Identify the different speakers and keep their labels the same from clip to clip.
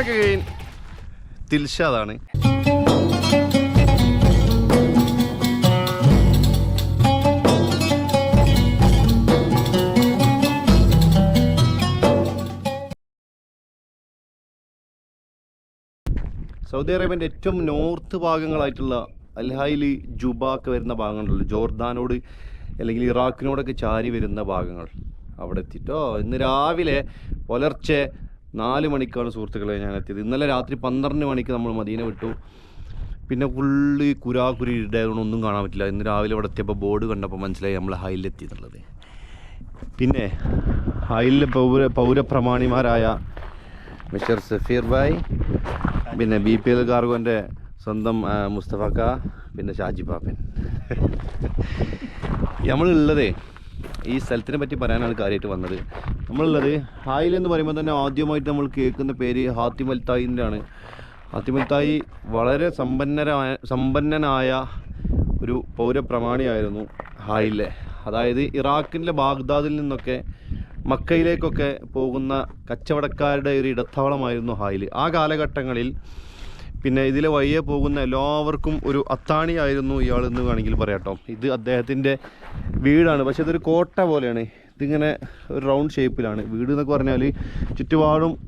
Speaker 1: Back ദിൽഷാദാണ് Saudi അറേബ്യന്റെ ഏറ്റവും north ഭാഗങ്ങളായിട്ടുള്ള അൽഹായിൽ ജുബ വരുന്ന ഭാഗങ്ങളുണ്ടല്ലോ. ജോർദാനോട് അല്ലെങ്കിൽ ഇറാഖിനോടൊക്കെ ചാരി വരുന്ന ഭാഗങ്ങൾ അവിടെ എത്തിയിട്ടോ ഇന്ന് രാവിലെ പുലർച്ചെ നാല് മണിക്കാണ് സുഹൃത്തുക്കളെ ഞാൻ എത്തിയത്. ഇന്നലെ രാത്രി പന്ത്രണ്ട് മണിക്ക് നമ്മൾ മദീന വിട്ടു. പിന്നെ ഫുള്ള് കുരാകുരി ഇടായതുകൊണ്ട് ഒന്നും കാണാൻ പറ്റില്ല. ഇന്ന് രാവിലെ ഇവിടെ എത്തിയപ്പോൾ ബോർഡ് കണ്ടപ്പോൾ മനസ്സിലായി നമ്മൾ ഹൈലെത്തി എന്നുള്ളത് പിന്നെ ഹൈലിലെ പൗര പൗരപ്രമാണിമാരായ മിസ്റ്റർ സഫീർ ഭായ് പിന്നെ ബി പി എൽ കാർഗോന്റെ സ്വന്തം മുസ്തഫക്ക പിന്നെ ഷാജി പാപ്പൻ നമ്മളുള്ളതേ ഈ സ്ഥലത്തിനെ പറ്റി പറയാനാണ് കാര്യമായിട്ട് വന്നത്. നമ്മളുള്ളത് ഹായിൽ എന്ന് പറയുമ്പോൾ തന്നെ ആദ്യമായിട്ട് നമ്മൾ കേൾക്കുന്ന പേര് ഹാത്തിമൽ തായിന്റെ ആണ്. തായി വളരെ സമ്പന്നരായ സമ്പന്നനായ ഒരു പൗരപ്രമാണിയായിരുന്നു ഹായിലെ. അതായത് ഇറാഖിന്റെ ബാഗ്ദാദിൽ നിന്നൊക്കെ മക്കയിലേക്കൊക്കെ പോകുന്ന കച്ചവടക്കാരുടെ ഒരു ഇടത്താവളമായിരുന്നു ഹായിൽ. ആ കാലഘട്ടങ്ങളിൽ പിന്നെ ഇതിലെ വഴിയെ പോകുന്ന എല്ലാവർക്കും ഒരു അത്താണിയായിരുന്നു ഇയാൾ എന്ന് വേണമെങ്കിൽ പറയാട്ടോ ഇത് അദ്ദേഹത്തിന്റെ വീടാണ്. പക്ഷേ ഇതൊരു കോട്ട പോലെയാണ്. ഇതിങ്ങനെ ഒരു റൗണ്ട് ഷേപ്പിലാണ് വീട് എന്നൊക്കെ പറഞ്ഞാൽ ചുറ്റുപാടും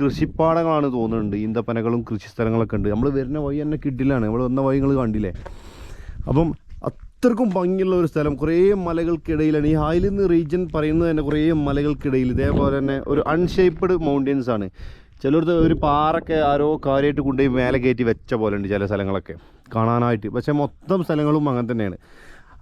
Speaker 1: കൃഷിപ്പാടങ്ങളാണ് തോന്നുന്നുണ്ട്. ഈന്തപ്പനകളും കൃഷിസ്ഥലങ്ങളൊക്കെ ഉണ്ട്. നമ്മൾ വരുന്ന വഴി തന്നെ കിഡിലാണ്. നമ്മൾ വന്ന വഴി നിങ്ങൾ കണ്ടില്ലേ? അപ്പം അത്രക്കും ഭംഗിയുള്ള ഒരു സ്ഥലം. കുറേ മലകൾക്കിടയിലാണ്. ഈ ഹായിലിന്ന് റീജിയൻ പറയുന്നത് തന്നെ കുറേ മലകൾക്കിടയിൽ. ഇതേപോലെ തന്നെ ഒരു അൺഷേപ്പ്ഡ് മൗണ്ടൻസ് ആണ്. ചിലടത്ത് ഒരു പാറൊക്കെ ആരോ കാര്യമായിട്ട് കൊണ്ടുപോയി മേലെ കയറ്റി വെച്ച പോലെ ഉണ്ട് ചില സ്ഥലങ്ങളൊക്കെ. കാണാനായിട്ട്. പക്ഷേ മൊത്തം സ്ഥലങ്ങളും അങ്ങനെ തന്നെയാണ്.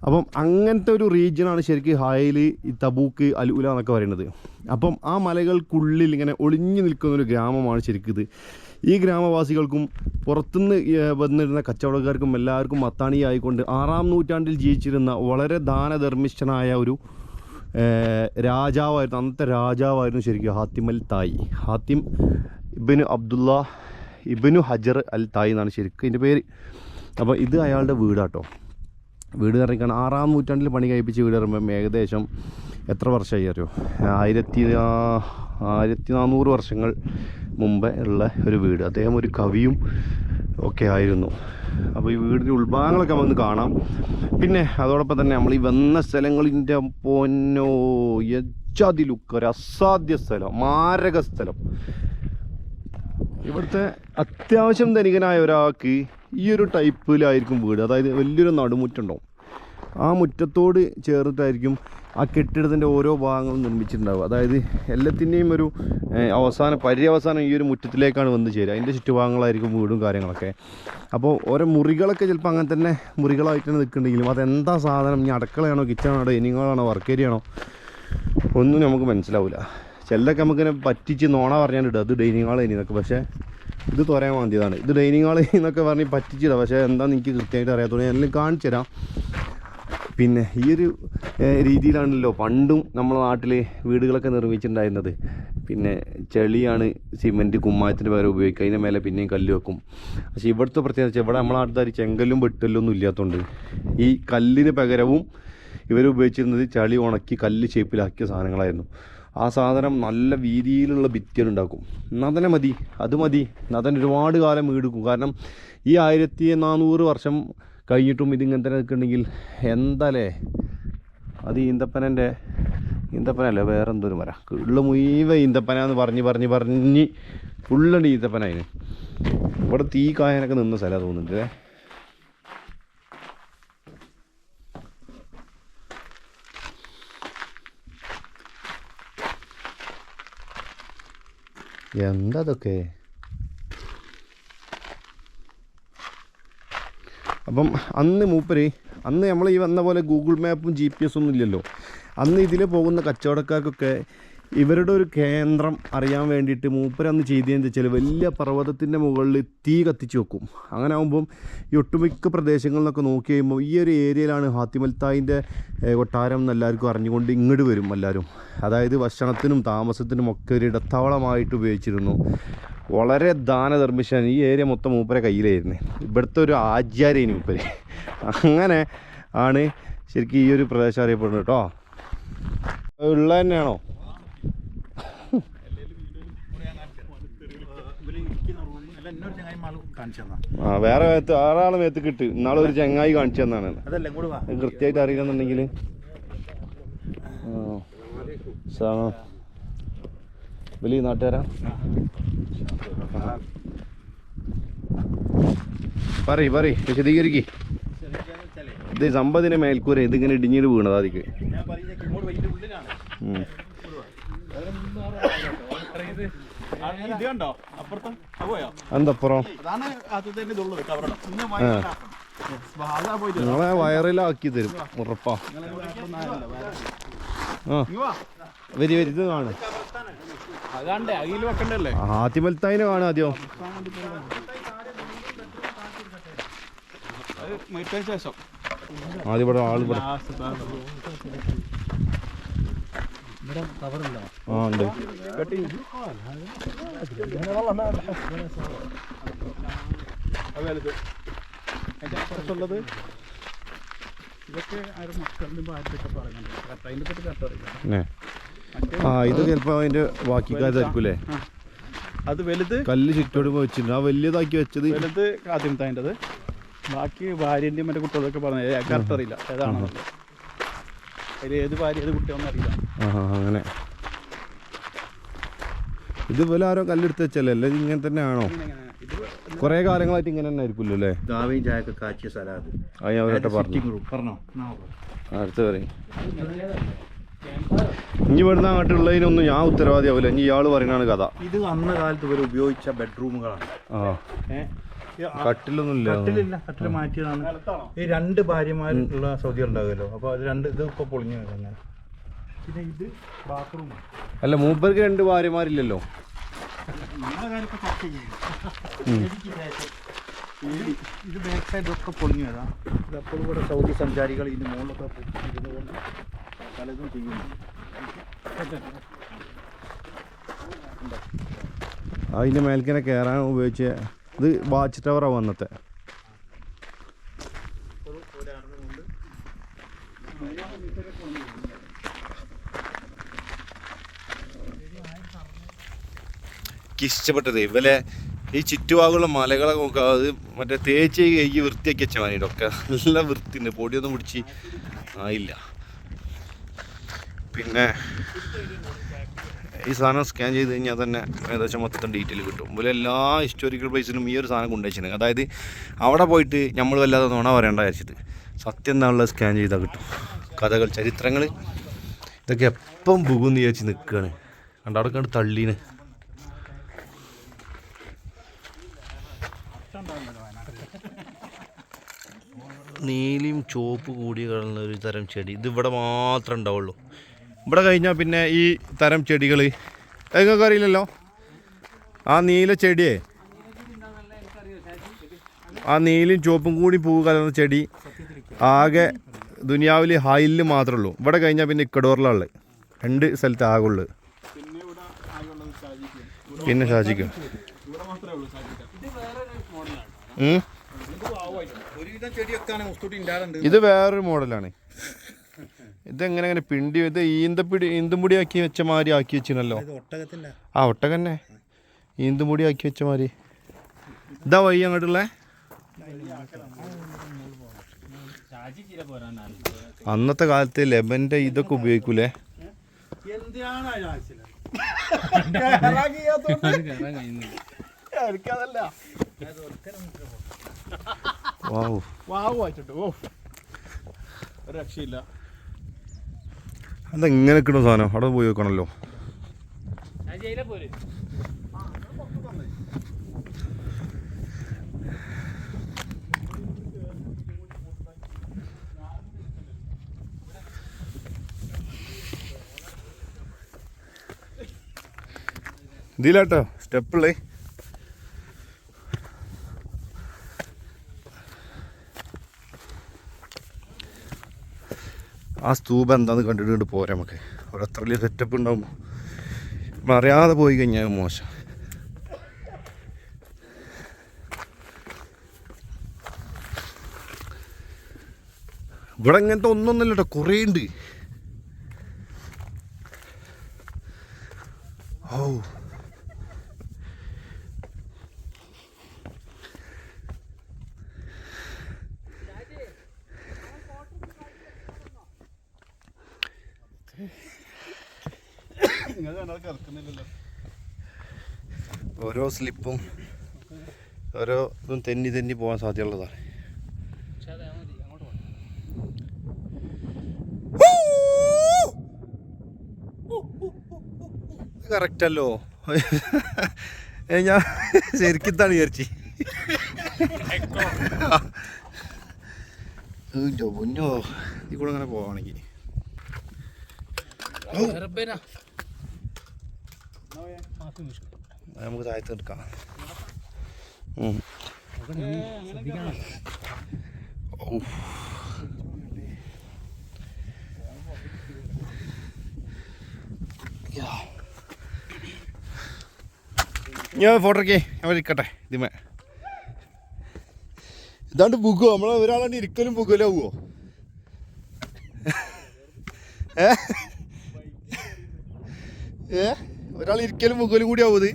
Speaker 1: അപ്പം അങ്ങനത്തെ ഒരു റീജിയനാണ് ശരിക്കും ഹായലി ഈ തബൂക്ക് അലുല എന്നൊക്കെ പറയുന്നത്. അപ്പം ആ മലകൾക്കുള്ളിൽ ഇങ്ങനെ ഒളിഞ്ഞു നിൽക്കുന്ന ഒരു ഗ്രാമമാണ് ശരിക്കും ഇത്. ഈ ഗ്രാമവാസികൾക്കും പുറത്തുനിന്ന് വന്നിരുന്ന കച്ചവടക്കാർക്കും എല്ലാവർക്കും മത്താണിയായിക്കൊണ്ട് ആറാം നൂറ്റാണ്ടിൽ ജീവിച്ചിരുന്ന വളരെ ദാനധർമ്മിഷ്ഠനായ ഒരു രാജാവായിരുന്നു അന്നത്തെ രാജാവായിരുന്നു ശരിക്കും ഹാത്തിം അൽ തായി. ഹാത്തിം ഇബിനു അബ്ദുള്ള ഇബിനു ഹജർ അൽ തായി എന്നാണ് ശരിക്കും ഇതിന്റെ പേര്. അപ്പോൾ ഇത് അയാളുടെ വീടാട്ടോ. വീട് ഇറങ്ങിക്കാണ് ആറാം നൂറ്റാണ്ടിൽ പണി കഴിപ്പിച്ച് വീട് ഇറങ്ങുമ്പം ഏകദേശം എത്ര വർഷമായി അറിയോ? ആയിരത്തി ആയിരത്തി നാനൂറ് വർഷങ്ങൾ മുമ്പേ ഉള്ള ഒരു വീട്. അദ്ദേഹം ഒരു കവിയും ഒക്കെ ആയിരുന്നു. അപ്പോൾ ഈ വീടിന്റെ ഉൾഭാഗങ്ങളൊക്കെ വന്ന് കാണാം. പിന്നെ അതോടൊപ്പം തന്നെ നമ്മൾ ഈ വന്ന സ്ഥലങ്ങളിന്റെ പൊന്നോ യജാതി ലുക്ക് ഒരു അസാധ്യ സ്ഥലം മാരക സ്ഥലം. ഇവിടുത്തെ അത്യാവശ്യം ധനികനായ ഒരാൾക്ക് ഈ ഒരു ടൈപ്പിലായിരിക്കും വീട്. അതായത് വലിയൊരു നടുമുറ്റുണ്ടാവും ആ മുറ്റത്തോട് ചേർന്നിട്ടായിരിക്കും ആ കെട്ടിടത്തിന്റെ ഓരോ ഭാഗങ്ങളും നിർമ്മിച്ചിട്ടുണ്ടാവുക. അതായത് എല്ലാത്തിന്റെയും ഒരു അവസാനം പര്യവസാനം ഈ ഒരു മുറ്റത്തിലേക്കാണ് വന്ന് ചേരുക. അതിന്റെ ചുറ്റുഭാഗങ്ങളായിരിക്കും വീടും കാര്യങ്ങളൊക്കെ. അപ്പോൾ ഓരോ മുറികളൊക്കെ ചിലപ്പോൾ അങ്ങനെ തന്നെ മുറികളായിട്ടാണ് നിൽക്കുന്നുണ്ടെങ്കിലും അതെന്താ സാധനം? ഇനി അടുക്കളയാണോ കിച്ചണാണോ ഡൈനിങ്ങാണോ വർക്ക് ഏരിയ ആണോ ഒന്നും നമുക്ക് മനസ്സിലാവില്ല. ചിലതൊക്കെ നമുക്കിങ്ങനെ പറ്റിച്ച് നോണ പറഞ്ഞാലിടുക അത് ഡൈനിങ് ഹാൾ എന്നൊക്കെ. പക്ഷേ ഇത് തുറയാൻ വേണ്ടിയതാണ്. ഇത് ഡൈനിങ് ഹാൾ എന്നൊക്കെ പറഞ്ഞ് പറ്റിച്ചിടാം പക്ഷേ എന്താണെന്ന് എനിക്ക് കൃത്യമായിട്ട് അറിയാത്തതുകൊണ്ട് ഞാൻ കാണിച്ചു തരാം. പിന്നെ ഈ ഒരു രീതിയിലാണല്ലോ പണ്ടും നമ്മുടെ നാട്ടിൽ വീടുകളൊക്കെ നിർമ്മിച്ചിട്ടുണ്ടായിരുന്നത്. പിന്നെ ചെളിയാണ് സിമെന്റ് കുമ്മായത്തിന്റെ പകരം ഉപയോഗിക്കുക. അതിന്റെ മേലെ പിന്നെയും കല്ല് വെക്കും. പക്ഷേ ഇവിടുത്തെ പ്രത്യേകത വെച്ചാൽ ഇവിടെ നമ്മളെ നാട്ടിൽ ചെങ്കല്ലും വെട്ടലും ഒന്നും ഇല്ലാത്തതുകൊണ്ട് ഈ കല്ലിന് പകരവും ഇവർ ഉപയോഗിച്ചിരുന്നത് ചളി ഉണക്കി കല്ല് ഷേപ്പിലാക്കിയ സാധനങ്ങളായിരുന്നു. ആ സാധനം നല്ല വീതിയിലുള്ള ഭിത്തികൾ ഉണ്ടാക്കും. തന്നെ മതി അത് മതി. തന്നെ ഒരുപാട് കാലം വീടുക്കും കാരണം ഈ ആയിരത്തി നാനൂറ് വർഷം കഴിഞ്ഞിട്ടും ഇതിങ്ങനെ തന്നെ നിൽക്കുന്നുണ്ടെങ്കിൽ എന്താലേ? അത് ഈന്തപ്പനന്റെ ഈന്തപ്പനല്ല? വേറെ ഒരു മര ഉള്ള മുഴുവൻ ഈന്തപ്പന എന്ന് പറഞ്ഞ് പറഞ്ഞ് പറഞ്ഞ് ഫുള്ളുണ്ട് ഈന്തപ്പന അതിന് ഇവിടെ തീ കായനൊക്കെ നിന്ന സ്ഥലമാണ് തോന്നുന്നുണ്ട് അല്ലേ? എന്താ അതൊക്കെ? അപ്പം അന്ന് മൂപ്പര് അന്ന് നമ്മൾ ഈ വന്ന പോലെ ഗൂഗിൾ മാപ്പും ജി പി എസ് ഒന്നും ഇല്ലല്ലോ. അന്ന് ഇതിൽ പോകുന്ന കച്ചവടക്കാർക്കൊക്കെ ഇവരുടെ ഒരു കേന്ദ്രം അറിയാൻ വേണ്ടിയിട്ട് മൂപ്പരന്ന് ചെയ്തതെന്ന് വെച്ചാൽ വലിയ പർവതത്തിന്റെ മുകളിൽ തീ കത്തിച്ച് വെക്കും. അങ്ങനെ ആകുമ്പം ഈ ഒട്ടുമിക്ക പ്രദേശങ്ങളിലൊക്കെ നോക്കി കഴിയുമ്പോൾ ഈ ഒരു ഏരിയയിലാണ് ഹാത്തിമൽത്തായിന്റെ കൊട്ടാരം എന്ന് എല്ലാവർക്കും അറിഞ്ഞുകൊണ്ട് ഇങ്ങോട്ട് വരും എല്ലാവരും അതായത് ഭക്ഷണത്തിനും താമസത്തിനും ഒക്കെ ഒരു ഇടത്താവളമായിട്ട് ഉപയോഗിച്ചിരുന്നു. വളരെ ദാനധർമ്മിഷൻ ഈ ഏരിയ മൊത്തം മൂപ്പരെ കയ്യിലായിരുന്നു. ഇവിടുത്തെ ഒരു ആചാര്യേനി മൂപ്പര്. അങ്ങനെ ആണ് ശരിക്കും ഈ ഒരു പ്രദേശം അറിയപ്പെടുന്നത് കേട്ടോ. ഉള്ള തന്നെയാണോ
Speaker 2: എന്നൊരു ചങ്ങായി മാൾ കാണിച്ചു തന്നാ
Speaker 1: ആ വേറെ മേത്ത് വേറെ മേത്ത് കിട്ടി ഇന്നാളെ ഒരു ചങ്ങായി കാണിച്ചു തന്നാണ്. കൃത്യമായിട്ട് അറിയില്ലെന്നുണ്ടെങ്കിൽ വലിയ നാട്ടുകാരാ? പറയ് പറയ് വിശദീകരിക്ക. ഇത് സമ്പതിന്റെ മേൽക്കൂര ഇതിങ്ങനെ ഇടിഞ്ഞിട്ട് വീണതാ അതിക്ക്
Speaker 2: ഞാൻ പറയുന്നത് ഇങ്ങോട്ട് വൈകിട്ട് ഉള്ളിലാണ്
Speaker 1: ഉം.
Speaker 2: ഇത് കണ്ടോ? അപ്പുറത്ത് അത് പോയോ?
Speaker 1: എന്തപ്പുറം
Speaker 2: അതാണ് അത് തന്നെ ഇതുള്ളത് കവറടം ഇന്ന്
Speaker 1: ആ.
Speaker 2: അതാ പോയിട്ട്
Speaker 1: നിങ്ങളെ വയറിലാക്കി തരും ഉറപ്പാ. ആ. വരി വരി ഇത് കാണും.
Speaker 2: അതാണ്ടേ അകിൽ വെക്കണ്ടല്ലേ?
Speaker 1: കാണും ആദ്യം.
Speaker 2: അത് മീറ്റതിന് ശേഷം.
Speaker 1: ആദ്യം ഇവിടെ ആൾ ഇവിടെ. ആ ഉണ്ട്.
Speaker 2: അപ്പുറത്തുള്ളത് ഇതൊക്കെ ആരും മക്കളുടെ പറയുന്നുണ്ട് പറ്റി
Speaker 1: ആ ഇത് ചിലപ്പോ അതിന്റെ ബാക്കിക്കാരായിരിക്കൂലേ
Speaker 2: ആ. അത് വലുത്
Speaker 1: കല്ല് ചുറ്റോട് വെച്ചിട്ടുണ്ട്. ആ വലിയതാക്കി വെച്ചത്
Speaker 2: വലുത് ആദ്യത്തേണ്ടത് ബാക്കി ഭാര്യന്റെയും മറ്റേ കുട്ടികളൊക്കെ പറഞ്ഞത്. കറക്റ്റ് അറിയില്ല ഏതാണെന്നുള്ളത് അതിൽ ഏത് ഭാര്യ ഏത് കുട്ടിയൊന്നും അറിയില്ല.
Speaker 1: ആ ആ, അങ്ങനെ. ഇതുപോലെ ആരോ കല്ലെടുത്ത് വെച്ചല്ലേ? അല്ലെങ്കിൽ ഇങ്ങനെ തന്നെ ആണോ കുറെ കാലങ്ങളായിട്ട് ഇങ്ങനെ തന്നെ ആയിരിക്കുമല്ലോ അല്ലേ?
Speaker 3: കാവയും ചായയൊക്കെ കാച്ചിയ സ്ഥലമാണ്
Speaker 1: അത്. ഞാൻ അവരോട്ട് പറഞ്ഞു?
Speaker 3: പറഞ്ഞോ
Speaker 1: അടുത്ത പറയും. ഇനി ഇവിടുന്ന് അങ്ങോട്ടുള്ളതിനൊന്നും ഞാൻ ഉത്തരവാദിയാവില്ല ഇനി ഇയാൾ പറയുന്നതാണ് കഥ.
Speaker 3: ഇത് അന്ന കാലത്ത് ഇവർ ഉപയോഗിച്ച ബെഡ്റൂമുകളാണ്.
Speaker 1: ആ
Speaker 3: ഏഹ്
Speaker 1: കട്ടിലൊന്നും ഇല്ല
Speaker 3: കട്ടിലില്ല കട്ടിൽ മാറ്റിയതാണ്. ഈ രണ്ട് ഭാര്യമാരുള്ള സൗദി ഉണ്ടാകുമല്ലോ. അപ്പോൾ അത് രണ്ട് ഇത് ഇപ്പൊ പൊളിഞ്ഞു വരുന്നത് പിന്നെ ഇത് ബാത്റൂം
Speaker 1: അല്ല മൂപ്പർക്ക് രണ്ട് ഭാര്യമാരില്ലല്ലോ.
Speaker 3: ഇത് ബാക്ക് സൈഡ് ഒക്കെ പൊളിഞ്ഞു വരാം. ഇത് അപ്പോൾ ഇവിടെ സൗദി സഞ്ചാരികൾ ഇതിന് മുകളിലൊക്കെ ഇരുന്നുകൊണ്ട് പലതും ചെയ്യുന്നു.
Speaker 1: അതിന്റെ മേൽക്കിനെ കയറാൻ ഉപയോഗിച്ച ഇത് വാച്ച് ടവറാണ് വന്നത്തെ. ഇഷ്ടപ്പെട്ടത്. ഇവലെ ഈ ചുറ്റുഭാഗമുള്ള മലകളെ നോക്കുക അത് മറ്റേ തേച്ച് കൈ വൃത്തിയാക്കി വെച്ചാൽ മതി ഒക്കെ നല്ല വൃത്തിയുണ്ട്. പൊടിയൊന്നും പിടിച്ച് ആയില്ല. പിന്നെ ഈ സാധനം സ്കാൻ ചെയ്ത് കഴിഞ്ഞാൽ തന്നെ ഏകദേശം മൊത്തത്തിൽ ഡീറ്റെയിൽ കിട്ടും. അതുപോലെ എല്ലാ ഹിസ്റ്റോറിക്കൽ പ്ലേസിലും ഈ ഒരു സാധനം കൊണ്ടുവച്ചിട്ടുണ്ട് അതായത് അവിടെ പോയിട്ട് നമ്മൾ വല്ലാതെ നോണ പറയേണ്ട വെച്ചിട്ട് സത്യം എന്താണുള്ളത് സ്കാൻ ചെയ്താൽ കിട്ടും. കഥകൾ ചരിത്രങ്ങൾ ഇതൊക്കെ എപ്പം പോകുമെന്ന് വിചാരിച്ച് നിൽക്കുകയാണ് കണ്ട? അവിടെ കണ്ട് തള്ളീന്. നീലിയും ചുവപ്പ് കൂടി കളഞ്ഞ ഒരു തരം ചെടി. ഇത് ഇവിടെ മാത്രമേ ഉണ്ടാവുള്ളൂ. ഇവിടെ കഴിഞ്ഞാൽ പിന്നെ ഈ തരം ചെടികൾ നിങ്ങൾക്ക് അറിയില്ലല്ലോ? ആ നീല ചെടിയേ? ആ നീലും ചുവപ്പും കൂടി പൂവ് കലർന്ന ചെടി ആകെ ദുനിയാവിൽ ഹൈലിൽ മാത്രമേ ഉള്ളൂ ഇവിടെ കഴിഞ്ഞാൽ പിന്നെ ഇക്കഡോറിലുള്ളത് രണ്ട് സ്ഥലത്ത് ആകുള്ളു
Speaker 2: പിന്നെ ഷാജിക്ക. ഇത് വേറൊരു മോഡലാണ്.
Speaker 1: ഇതെങ്ങനെ അങ്ങനെ പിണ്ടി ഇത് ഈന്തപ്പിടി ഈന്തുമുടി ആക്കി വെച്ച മാതിരി ആക്കി വെച്ചിനല്ലോ ആ ഒട്ടകന്നെ. ഈന്തുമുടി ആക്കി വെച്ച മാതിരി. ഇതാ വഴി അങ്ങോട്ടുള്ള. അന്നത്തെ കാലത്ത് ലെബന്റെ ഇതൊക്കെ ഉപയോഗിക്കൂലേ? വാവ്
Speaker 2: വാവ് വായിച്ചിട്ട് ഓ ഒരു രക്ഷയില്ല
Speaker 1: ഇങ്ങനെ കിട്ടും സാധനം? അവിടെ പോയി വെക്കണല്ലോ ഇതിലാട്ടോ സ്റ്റെപ്പുള്ളേ സ്തൂപം എന്താണെന്ന് കണ്ടിട്ട് പോരാ നമുക്ക് അവിടെ അത്ര വലിയ സെറ്റപ്പ് ഉണ്ടാവും അറിയാതെ പോയി കഴിഞ്ഞാൽ മോശം. ഇവിടെ ഇങ്ങനത്തെ ഒന്നൊന്നുമില്ല കേട്ടോ കുറേ ഉണ്ട്. ഓ ഓരോ സ്ലിപ്പും ഓരോ ഇതും തെന്നി തെന്നി പോകാൻ സാധ്യതയുള്ളതാണ്. കറക്റ്റ് അല്ലോ. ഞാൻ ശരിക്കിത്താണ് വിചാരിച്ചി. പൊന്നോ. ഈ കൂടെ അങ്ങനെ പോവാണെങ്കിൽ. നമുക്ക് താഴ്ത്തി എടുക്കാം. ഞാൻ ഫോട്ടോക്കേ ഞാൻ ഇരിക്കട്ടെ ഇതിമേ. ഇതാണ്ട് ബുക്കോ നമ്മളെ ഒരാളാണ്ട് ഇരിക്കലും ബുക്കലാവോ ഏ? ഏ? ഒരാൾ ഇരിക്കലും മുകളിൽ കൂടി ആവും ഇത്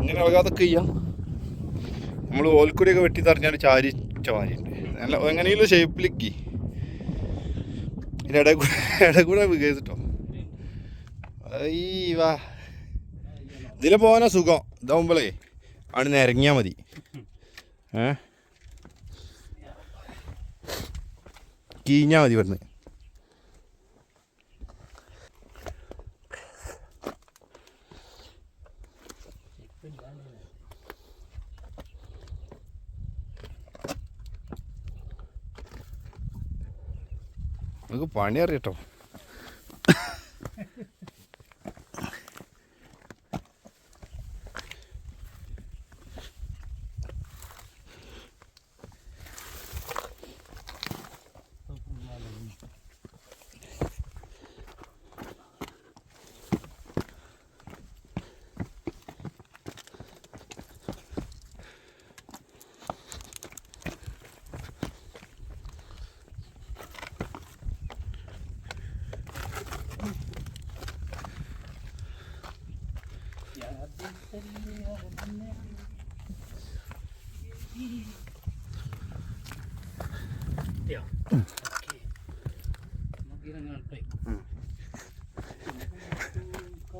Speaker 1: ഇങ്ങനെ ഇളകാതൊക്കെ ചെയ്യാം. നമ്മൾ ഓൽക്കുടിയൊക്കെ വെട്ടി തറഞ്ഞാൽ ചാരി ചാരിണ്ട് നല്ല എങ്ങനെയെങ്കിലും ഷേപ്പിലേക്ക്. ഇതിന്റെ ഇടയിൽ കൂടെ ഇടയിൽ കൂടെ വികസിട്ടോ ഈ വാ. ഇതിലെ പോകാനാ സുഖം. ഇതാവുമ്പോളേ ആണ് നിരങ്ങിയാൽ മതി. ഏ? കീഞ്ഞാൽ മതി ഇവിടുന്ന്. നമുക്ക് പണി അറിയട്ടോ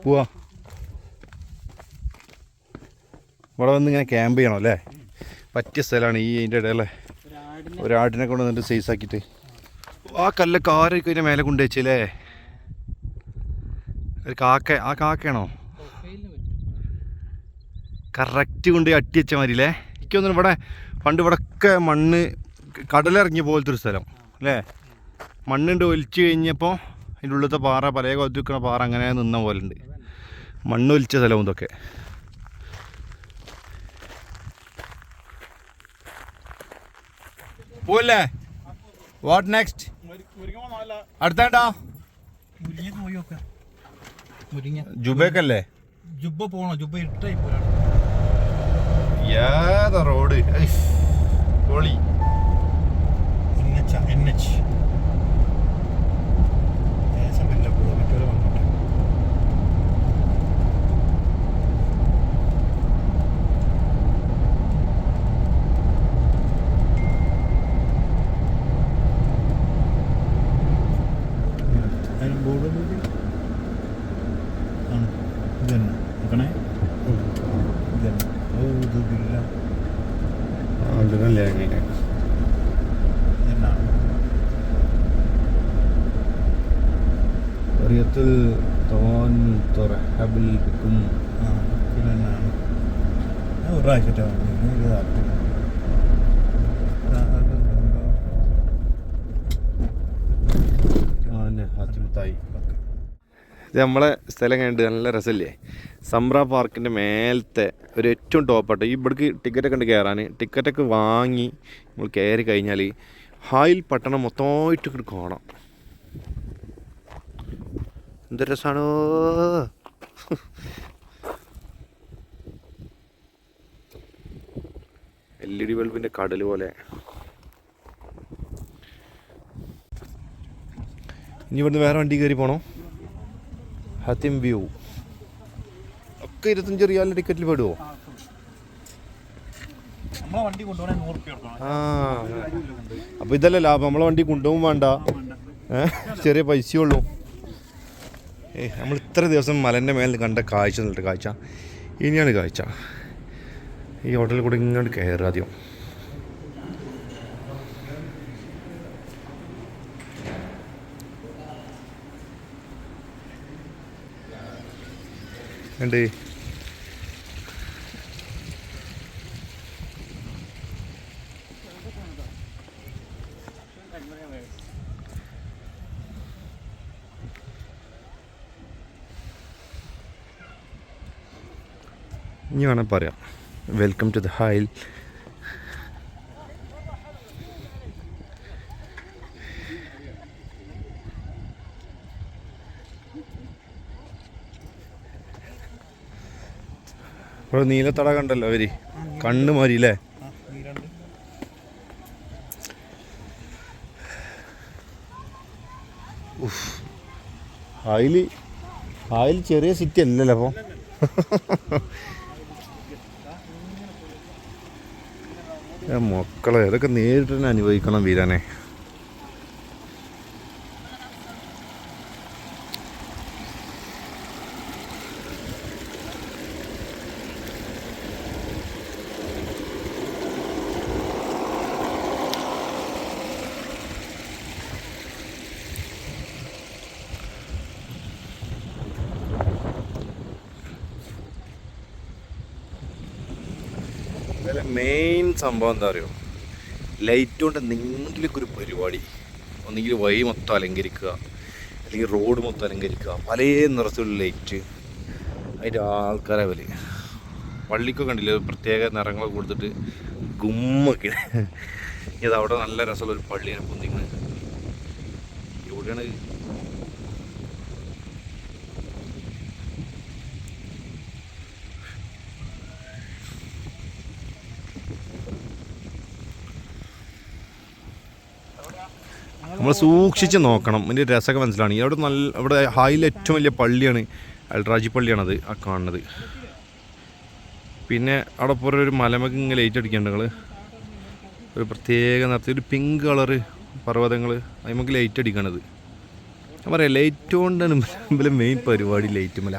Speaker 1: പോവാ. ഇവിടെ വന്ന് ഇങ്ങനെ ക്യാമ്പ് ചെയ്യണം അല്ലേ? പറ്റിയ സ്ഥലമാണ് ഈ അതിന്റെ ഇടയിലെ ഒരാടിനെ കൊണ്ട് വന്നിട്ട് സൈസ് ആക്കിയിട്ട്. ആ കല്ല് കാറൊക്കെ അതിന്റെ മേലെ കൊണ്ടു വെച്ചല്ലേ ഒരു കാക്ക ആ കാക്കയാണോ? കറക്റ്റ് കൊണ്ട് അട്ടി വെച്ച മാതിരി അല്ലേ? എനിക്കൊന്നും ഇവിടെ പണ്ട് ഇവിടെയൊക്കെ മണ്ണ് കടലിറങ്ങിയ പോലത്തെ ഒരു സ്ഥലം അല്ലേ? മണ്ണുണ്ട് ഒലിച്ചു കഴിഞ്ഞപ്പോൾ അതിന്റെ ഉള്ളിലത്തെ പാറ പല കൊത്തി പാറ അങ്ങനെ നിന്ന പോലെ ഉണ്ട് മണ്ണ് ഒലിച്ച സ്ഥലവും ഇതൊക്കെ. പോയില്ലേ വാട്ട് നെക്സ്റ്റ് അടുത്തേട്ടാ ജുബേക്കല്ലേ?
Speaker 3: ജുബ്ബ പോണോ ജുബ ഇട്ടായി
Speaker 1: ഏതാ റോഡ്
Speaker 3: എൻ എച്ച് ദേശം വല്ല പോകാൻ മറ്റൊരു വന്നോട്ടെ അതിന് ബോർഡ് നോക്കി ആണ് ഇത് തന്നെ നോക്കണേ ഇത് തന്നെ ഓ ഇത് ബില്ല
Speaker 1: അതിനല്ലേ അങ്ങനെ
Speaker 3: ഇതെന്നാണ്
Speaker 1: قرية طوان ترحب بكم
Speaker 3: ആ ഇതെന്നാണ് ഞാൻ ഒരു പ്രാവശ്യത്തെ ഇത്
Speaker 1: നമ്മളെ സ്ഥലം കണ്ട് നല്ല രസമല്ലേ? സംബ്ര പാർക്കിന്റെ മേലത്തെ ഒരു ഏറ്റവും ടോപ്പായിട്ട് ഈ ഇവിടേക്ക് ടിക്കറ്റൊക്കെ ഉണ്ട് കയറാൻ ടിക്കറ്റൊക്കെ വാങ്ങി നമ്മൾ കയറി കഴിഞ്ഞാൽ ഹായിൽ പട്ടണം മൊത്തമായിട്ട് ഇങ്ങോട്ട് കാണാം. എന്ത് രസമാണോ എൽ ഇ ഡി ബൾബിന്റെ കടൽ പോലെ. ഇനി ഇവിടുന്ന് വേറെ വണ്ടി കയറി പോണോ? ഹത്തിം വ്യൂ ഒക്കെ ഇരുപത്തഞ്ച് റിയാലിന് ടിക്കറ്റിൽ
Speaker 3: പെടുവോ?
Speaker 1: ആ അപ്പോൾ ഇതല്ലേ ലാഭം. നമ്മളെ വണ്ടി കൊണ്ടുപോകും വേണ്ട. ചെറിയ ചെറിയ പൈസയുള്ളൂ ഏ നമ്മൾ ഇത്ര ദിവസം മലന്റെ മേലിൽ കണ്ട കാഴ്ച എന്നിട്ട് കാഴ്ച. ഇനിയാണ് കാഴ്ച. ഈ ഹോട്ടലിൽ കൂടെ ഇങ്ങോട്ട് കയറുക ആദ്യം. ഉണ്ട് ഇനി വേണം പറയാം. വെൽക്കം ടു ദ ഹൈൽ ഇവിടെ നീലത്തട കണ്ടല്ലോ അവർ. കണ്ണ് മാരി അല്ലേ ഹൈൽ ഹൈൽ ചെറിയ സിറ്റി അല്ലല്ലോ അപ്പോൾ ഏ, മക്കളെ ഇതൊക്കെ നേരിട്ട് തന്നെ അനുഭവിക്കണം വീരാനെ ഇതിലെ മെയിൻ സംഭവം എന്താ പറയുക ലൈറ്റ് കൊണ്ട് എന്തെങ്കിലുമൊക്കെ ഒരു പരിപാടി. ഒന്നെങ്കിൽ വഴി മൊത്തം അലങ്കരിക്കുക അല്ലെങ്കിൽ റോഡ് മൊത്തം അലങ്കരിക്കുക. പല നിറത്തിലുള്ള ലൈറ്റ് അതിന്റെ ആൾക്കാരെ വില പള്ളിക്കൊക്കെ കണ്ടില്ലേ? പ്രത്യേക നിറങ്ങളൊക്കെ കൊടുത്തിട്ട് ഗുമ്മൊക്കെ. ഇത് അവിടെ നല്ല രസമുള്ള ഒരു പള്ളിയാണ് പൊന്നിങ്ങനെ എവിടെയാണ് നമ്മൾ സൂക്ഷിച്ച് നോക്കണം. ഇതിന്റെ രസമൊക്കെ മനസ്സിലാണ് അവിടെ നല്ല അവിടെ ഹായിൽ ഏറ്റവും വലിയ പള്ളിയാണ്. അൽറാജി പള്ളിയാണത് ആ കാണുന്നത്. പിന്നെ അവിടെ പോലെ ഒരു മലമൊക്കെ ഇങ്ങനെ ലൈറ്റ് അടിക്കേണ്ട നിങ്ങൾ ഒരു പ്രത്യേക നിറത്തിൽ ഒരു പിങ്ക് കളറ് പർവതങ്ങൾ അതിമൊക്കെ ലൈറ്റ് അടിക്കണത്. ഞാൻ പറയാം ലൈറ്റ് കൊണ്ടാണ് മെയിൻ പരിപാടി ലൈറ്റ് മല.